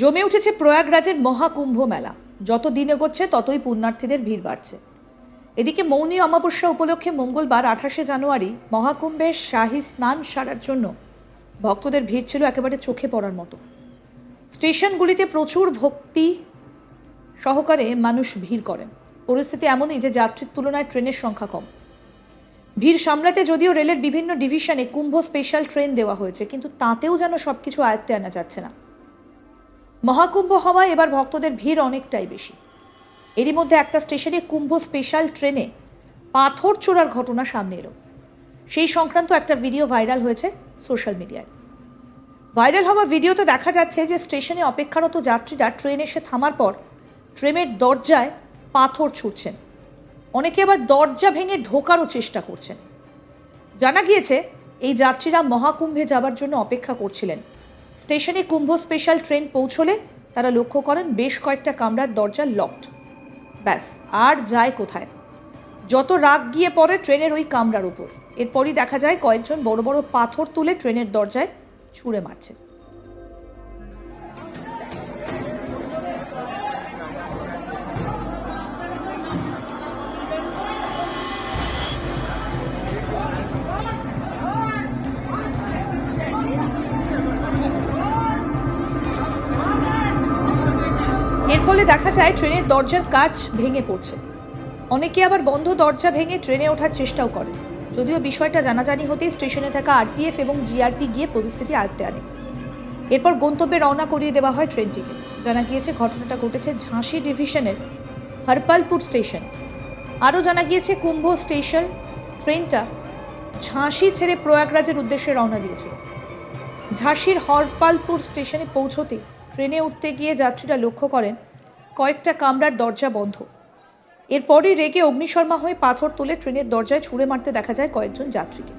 জমে উঠেছে প্রয়াগরাজের মহাকুম্ভ মেলা। যত দিন এগোচ্ছে, ততই পুণ্যার্থীদের ভিড় বাড়ছে। এদিকে মৌনী অমাবস্যা উপলক্ষে মঙ্গলবার আঠাশে জানুয়ারি মহাকুম্ভের শাহী স্নান সারার জন্য ভক্তদের ভিড় ছিল একেবারে চোখে পড়ার মতো। স্টেশনগুলিতে প্রচুর ভক্তি সহকারে মানুষ ভিড় করেন। পরিস্থিতি এমনই যে যাত্রীর তুলনায় ট্রেনের সংখ্যা কম। ভিড় সামলাতে যদিও রেলের বিভিন্ন ডিভিশনে কুম্ভ স্পেশাল ট্রেন দেওয়া হয়েছে, কিন্তু তাতেও যেন সবকিছু আয়ত্তে আনা যাচ্ছে না। মহাকুম্ভ হওয়ায় এবার ভক্তদের ভিড় অনেকটাই বেশি। এরই মধ্যে একটা স্টেশনে কুম্ভ স্পেশাল ট্রেনে পাথর চোরার ঘটনা সামনে এলো। সেই সংক্রান্ত একটা ভিডিও ভাইরাল হয়েছে সোশ্যাল মিডিয়ায়। ভাইরাল হওয়া ভিডিওতে দেখা যাচ্ছে যে স্টেশনে অপেক্ষারত যাত্রীরা ট্রেন এসে থামার পর ট্রেনের দরজায় পাথর ছুটছেন অনেকে আবার দরজা ভেঙে ঢোকারও চেষ্টা করছেন। জানা গিয়েছে, এই যাত্রীরা মহাকুম্ভে যাবার জন্য অপেক্ষা করছিলেন। স্টেশনে কুম্ভ স্পেশাল ট্রেন পৌঁছলে তারা লক্ষ্য করেন বেশ কয়েকটা কামরার দরজা লকড ব্যাস, আর যায় কোথায়? যত রাগ গিয়ে পড়ে ট্রেনের ওই কামরার উপর। এরপরই দেখা যায় কয়েকজন বড় বড় পাথর তুলে ট্রেনের দরজায় ছুঁড়ে মারছেন ফলে দেখা যায়, ট্রেনের দরজার কাজ ভেঙে পড়ছে। অনেকে আবার বন্ধ দরজা ভেঙে ট্রেনে ওঠার চেষ্টাও করে। যদিও বিষয়টা জানাজানি হতেই স্টেশনে থাকা আরপিএফ এবং জিআরপি গিয়ে পরিস্থিতি আয়ত্তে আনে। এরপর গন্তব্যে রওনা করিয়ে দেওয়া হয় ট্রেনটিকে। জানা গিয়েছে, ঘটনাটা ঘটেছে ঝাঁসি ডিভিশনের হরপালপুর স্টেশন। আরও জানা গিয়েছে, কুম্ভ স্টেশন ট্রেনটা ঝাঁসি ছেড়ে প্রয়াগরাজের উদ্দেশ্যে রওনা দিয়েছিল। ঝাঁসির হরপালপুর স্টেশনে পৌঁছতে ট্রেনে উঠতে গিয়ে যাত্রীরা লক্ষ্য করেন কয়েকটা কামরার দরজা বন্ধ। এরপরই রেগে অগ্নিশর্মা হয়ে পাথর তুলে ট্রেনের দরজায় ছুঁড়ে মারতে দেখা যায় কয়েকজন যাত্রীকে।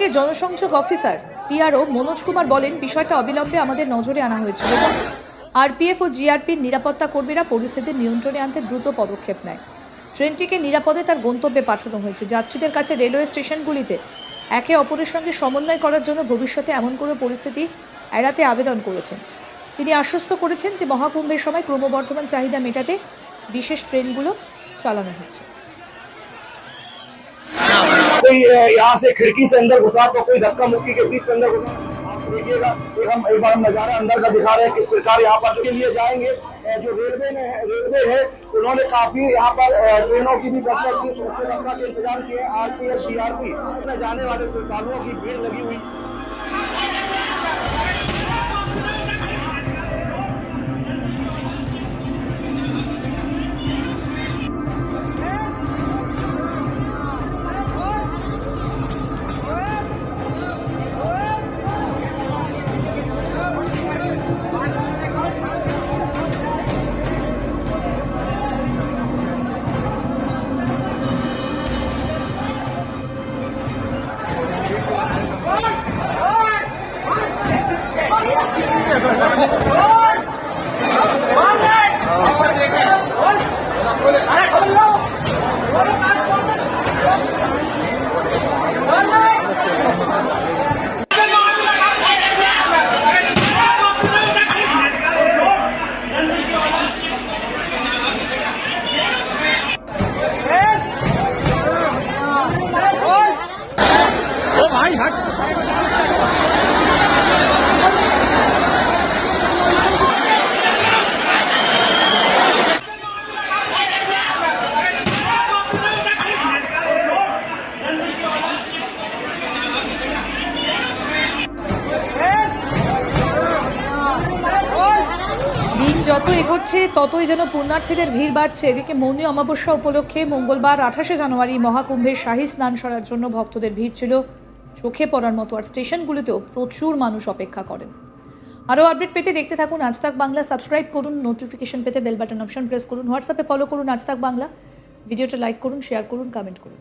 বিভাগের জনসংযোগ অফিসার, পিআরও মনোজ কুমার বলেন, বিষয়টা অবিলম্বে আমাদের নজরে আনা হয়েছিল এবং আরপিএফ ও জিআরপির নিরাপত্তা কর্মীরা পরিস্থিতির নিয়ন্ত্রণে আনতে দ্রুত পদক্ষেপ নেয়। ট্রেনটিকে নিরাপদে তার গন্তব্যে পাঠানো হয়েছে। যাত্রীদের কাছে রেলওয়ে স্টেশনগুলিতে একে অপরের সঙ্গে সমন্বয় করার জন্য ভবিষ্যতে এমন কোনো পরিস্থিতি এড়াতে আবেদন করেছেন। তিনি আশ্বস্ত করেছেন যে মহাকুম্ভের সময় ক্রমবর্ধমান চাহিদা মেটাতে বিশেষ ট্রেনগুলো চালানো হচ্ছে। कोई यहाँ से खिड़की से अंदर घुसा तो कोई धक्का मुक्की के बीच अंदर घुसा। आप देखिएगा हम एक बार हम नज़ारा अंदर का दिखा रहे हैं किस प्रकार यहाँ पर के लिए जाएँगे। जो रेलवे ने, रेलवे है, उन्होंने काफ़ी यहाँ पर ट्रेनों की भी व्यवस्था की, सुरक्षा व्यवस्था के इंतज़ाम किए। आरपीएफ आर पी जाने वाले श्रद्धालुओं की भीड़ लगी हुई। যত এগোচ্ছে, ততই যেন পুণ্যার্থীদের ভিড় বাড়ছে। এদিকে মৌনী অমাবস্যা উপলক্ষে মঙ্গলবার আঠাশে জানুয়ারি মহাকুম্ভের শাহী স্নান সরার জন্য ভক্তদের ভিড় ছিল। চোখে পড়ার মতো আর স্টেশনগুলিতেও প্রচুর মানুষ অপেক্ষা করেন। আরও আপডেট পেতে দেখতে থাকুন আজ তাক বাংলা। সাবস্ক্রাইব করুন, নোটিফিকেশন পেতে বেল বাটন অপশন প্রেস করুন। হোয়াটসঅ্যাপে ফলো করুন আজ তাক বাংলা। ভিডিওটা লাইক করুন, শেয়ার করুন, কমেন্ট করুন।